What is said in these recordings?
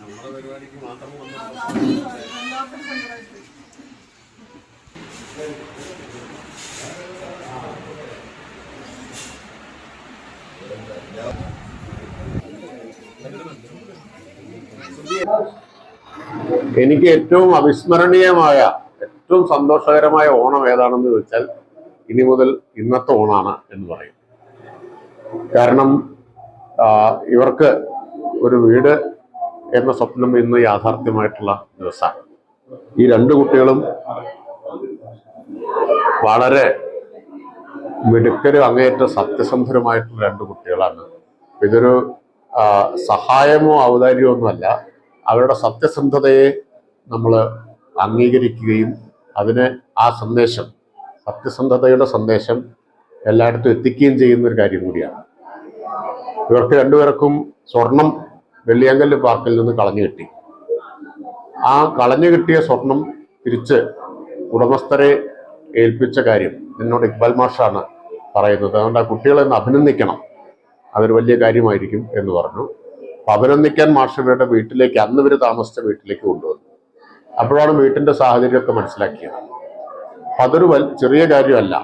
നമ്മുടെ പരിപാടിക്ക് എനിക്ക് ഏറ്റവും അവിസ്മരണീയമായ ഏറ്റവും സന്തോഷകരമായ ഓണം ഏതാണെന്ന് ചോദിച്ചാൽ ഇനി മുതൽ ഇന്നത്തെ ഓണാണ് എന്ന് പറയും. കാരണം ഇവർക്ക് ഒരു വീട് എന്ന സ്വപ്നം ഇന്ന് യാഥാർത്ഥ്യമായിട്ടുള്ള ദിവസമാണ്. ഈ രണ്ട് കുട്ടികളും വളരെ മിടുക്കരും അങ്ങേയറ്റം സത്യസന്ധരുമായിട്ടുള്ള രണ്ട് കുട്ടികളാണ്. ഇതൊരു സഹായമോ ഔദാര്യമോ ഒന്നുമല്ല അവരുടെ സത്യസന്ധതയെ നമ്മൾ അംഗീകരിക്കുകയും അതിന് ആ സന്ദേശം സത്യസന്ധതയുടെ സന്ദേശം എല്ലായിടത്തും എത്തിക്കുകയും ചെയ്യുന്ന ഒരു കാര്യം കൂടിയാണ്. ഇവർക്ക് രണ്ടുപേർക്കും സ്വർണം വെള്ളിയാങ്കല്ല് പാർക്കിൽ നിന്ന് കളഞ്ഞു കിട്ടി. ആ കളഞ്ഞു കിട്ടിയ സ്വർണം തിരിച്ച് ഉടമസ്ഥരെ ഏൽപ്പിച്ച കാര്യം എന്നോട് ഇക്ബാൽ മാഷാണ് പറയുന്നത്. അതുകൊണ്ട് ആ കുട്ടികളെ ഒന്ന് അഭിനന്ദിക്കണം. അതൊരു വലിയ കാര്യമായിരിക്കും എന്ന് പറഞ്ഞു. അഭിനന്ദിക്കാൻ മാഷവരുടെ വീട്ടിലേക്ക് അന്ന് ഇവർ താമസിച്ച വീട്ടിലേക്ക് കൊണ്ടുവന്നു. അപ്പോഴാണ് വീട്ടിന്റെ സാഹചര്യമൊക്കെ മനസ്സിലാക്കിയത്. അപ്പൊ അതൊരു ചെറിയ കാര്യമല്ല.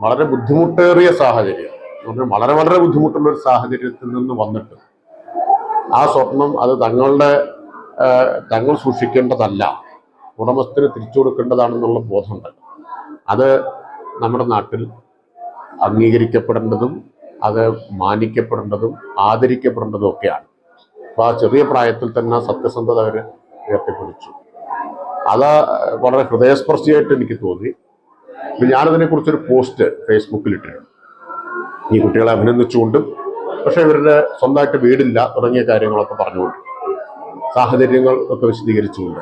വളരെ ബുദ്ധിമുട്ടേറിയ സാഹചര്യം. വളരെ വളരെ ബുദ്ധിമുട്ടുള്ള ഒരു സാഹചര്യത്തിൽ നിന്ന് വന്നിട്ട് ആ സ്വപ്നം അത് തങ്ങളുടെ തങ്ങൾ സൂക്ഷിക്കേണ്ടതല്ല. ഉടമസ്ഥന് തിരിച്ചു കൊടുക്കേണ്ടതാണെന്നുള്ള ബോധമുണ്ട് അത് നമ്മുടെ നാട്ടിൽ അംഗീകരിക്കപ്പെടേണ്ടതും അത് മാനിക്കപ്പെടേണ്ടതും ആദരിക്കപ്പെടേണ്ടതും ഒക്കെയാണ്. അപ്പോൾ ആ ചെറിയ പ്രായത്തിൽ തന്നെ സത്യസന്ധത അവർ ഉയർത്തിപ്പിടിച്ചു അത് വളരെ ഹൃദയസ്പർശിയായിട്ട് എനിക്ക് തോന്നി. ഇപ്പൊ ഞാനതിനെ കുറിച്ചൊരു പോസ്റ്റ് ഫേസ്ബുക്കിൽ ഇട്ടിരുന്നു ഈ കുട്ടികളെ അഭിനന്ദിച്ചുകൊണ്ടും പക്ഷേ ഇവരുടെ സ്വന്തമായിട്ട് വീടില്ല തുടങ്ങിയ കാര്യങ്ങളൊക്കെ പറഞ്ഞുകൊണ്ട് സാഹചര്യങ്ങൾ ഒക്കെ വിശദീകരിച്ചുകൊണ്ട്.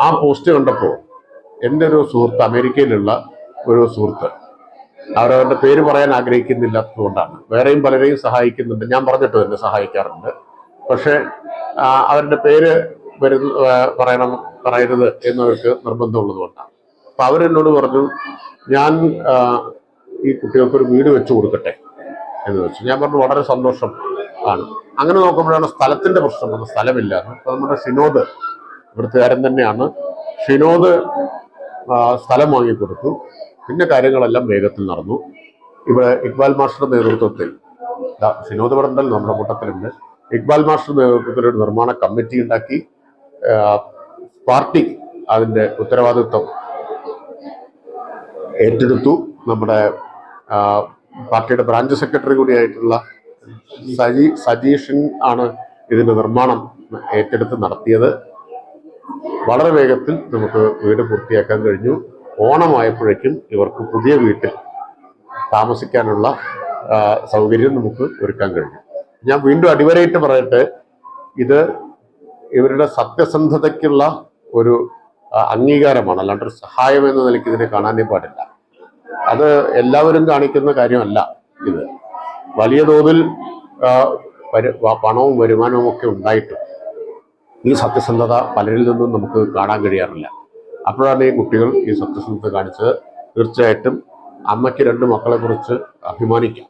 ആ പോസ്റ്റ് കണ്ടപ്പോൾ എന്റെ ഒരു സുഹൃത്ത് അമേരിക്കയിലുള്ള ഒരു സുഹൃത്ത് അവരവരുടെ പേര് പറയാൻ ആഗ്രഹിക്കുന്നില്ലാത്തതുകൊണ്ടാണ്. വേറെയും പലരെയും സഹായിക്കുന്നുണ്ട്. ഞാൻ പറഞ്ഞിട്ട് തന്നെ സഹായിക്കാറുണ്ട്. പക്ഷേ അവരുടെ പേര് വരുന്ന പറയണം പറയരുത് എന്നവർക്ക് നിർബന്ധമുള്ളതുകൊണ്ടാണ് അപ്പൊ അവരെന്നോട് പറഞ്ഞു ഞാൻ ഈ കുട്ടികൾക്ക് ഒരു വീട് വെച്ചു കൊടുക്കട്ടെ എന്ന് വെച്ചു. ഞാൻ പറഞ്ഞു വളരെ സന്തോഷം ആണ്. അങ്ങനെ നോക്കുമ്പോഴാണ് സ്ഥലത്തിന്റെ പ്രശ്നം വന്നത്. സ്ഥലമില്ല അപ്പൊ നമ്മുടെ ഷിനോദ് വൃത്തികാരൻ തന്നെയാണ്. ഷിനോദ് സ്ഥലം വാങ്ങിക്കൊടുത്തു. പിന്നെ കാര്യങ്ങളെല്ലാം വേഗത്തിൽ നടന്നു. ഇവിടെ ഇക്ബാൽ മാസ്റ്ററുടെ നേതൃത്വത്തിൽ ഷിനോദ് പറഞ്ഞല്ലോ നമ്മുടെ കൂട്ടത്തിലുണ്ട്. ഇക്ബാൽ മാസ്റ്ററുടെ നേതൃത്വത്തിൽ ഒരു നിർമ്മാണ കമ്മിറ്റി ഉണ്ടാക്കി. പാർട്ടി അതിന്റെ ഉത്തരവാദിത്വം ഏറ്റെടുത്തു. നമ്മുടെ പാർട്ടിയുടെ ബ്രാഞ്ച് സെക്രട്ടറി കൂടിയായിട്ടുള്ള സജി സജീഷൻ ആണ് ഇതിന്റെ നിർമ്മാണം ഏറ്റെടുത്ത് നടത്തിയത്. വളരെ വേഗത്തിൽ നമുക്ക് വീട് പൂർത്തിയാക്കാൻ കഴിഞ്ഞു. ഓണമായപ്പോഴേക്കും ഇവർക്ക് പുതിയ വീട്ടിൽ താമസിക്കാനുള്ള സൗകര്യം നമുക്ക് ഒരുക്കാൻ കഴിഞ്ഞു. ഞാൻ വീണ്ടും അടിവരയിട്ട് പറയട്ടെ ഇത് ഇവരുടെ സത്യസന്ധതയ്ക്കുള്ള ഒരു അംഗീകാരമാണ്. അല്ലാണ്ട് ഒരു സഹായം എന്ന നിലയ്ക്ക് ഇതിനെ കാണാനേ പാടില്ല. അത് എല്ലാവരും കാണിക്കുന്ന കാര്യമല്ല ഇത്. വലിയ തോതിൽ പണവും വരുമാനവും ഒക്കെ ഉണ്ടായിട്ടും ഈ സത്യസന്ധത പലരിൽ നിന്നും നമുക്ക് കാണാൻ കഴിയാറില്ല. അപ്പോഴാണ് ഈ കുട്ടികൾ ഈ സത്യസന്ധത കാണിച്ചത്. തീർച്ചയായിട്ടും അമ്മയ്ക്ക് രണ്ട് മക്കളെക്കുറിച്ച് അഭിമാനിക്കാം.